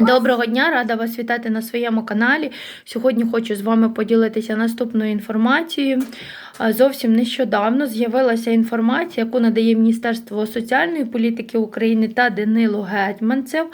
Доброго дня, рада вас вітати на своєму каналі. Сьогодні хочу з вами поділитися наступною інформацією. Зовсім нещодавно з'явилася інформація, яку надає Міністерство соціальної політики України та Данило Гетьманцев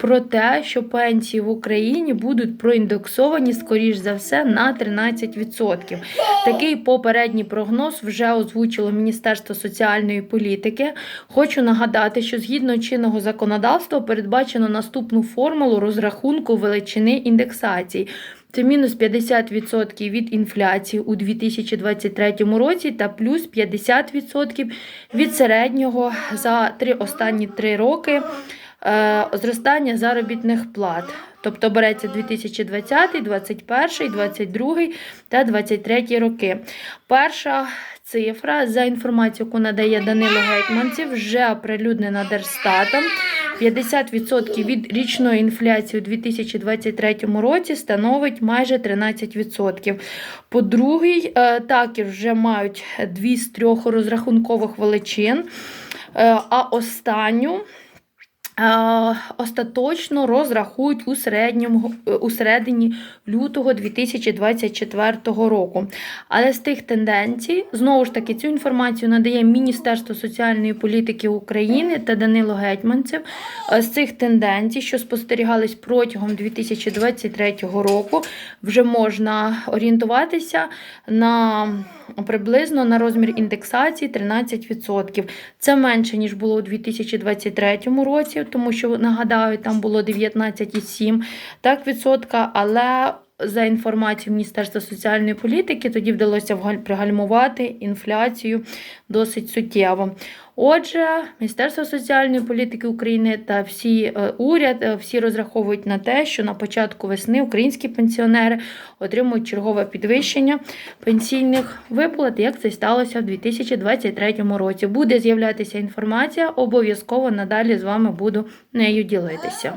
про те, що пенсії в Україні будуть проіндексовані, скоріш за все, на 13%. Такий попередній прогноз вже озвучило Міністерство соціальної політики. Хочу нагадати, що згідно чинного законодавства передбачено наступну формулу розрахунку величини індексації. Це мінус 50% від інфляції у 2023 році та плюс 50% від середнього за три останні три роки е, зростання заробітних плат. Тобто береться 2020, 2021, 2022 та 2023 роки. Перша цифра, за інформацією, яку надає Данило Гетьманців, вже оприлюднена Держстатом. 50% від річної інфляції у 2023 році становить майже 13%. По другій, е, також вже мають дві з трьох розрахункових величин, е, а останню. Остаточно розрахують у середньому у середині лютого 2024 року. Але з тих тенденцій, знову ж таки, цю інформацію надає Міністерство соціальної політики України та Данило Гетьманцев. З цих тенденцій, що спостерігались протягом 2023 року, вже можна орієнтуватися на приблизно на розмір індексації 13%. Це менше, ніж було у 2023 році, тому що, нагадаю, там було 19,7 так, відсотка, але за інформацією Міністерства соціальної політики, тоді вдалося пригальмувати інфляцію досить суттєво. Отже, Міністерство соціальної політики України та всі е, уряд е, всі розраховують на те, що на початку весни українські пенсіонери отримують чергове підвищення пенсійних виплат, як це сталося в 2023 році. Буде з'являтися інформація, обов'язково надалі з вами буду нею ділитися.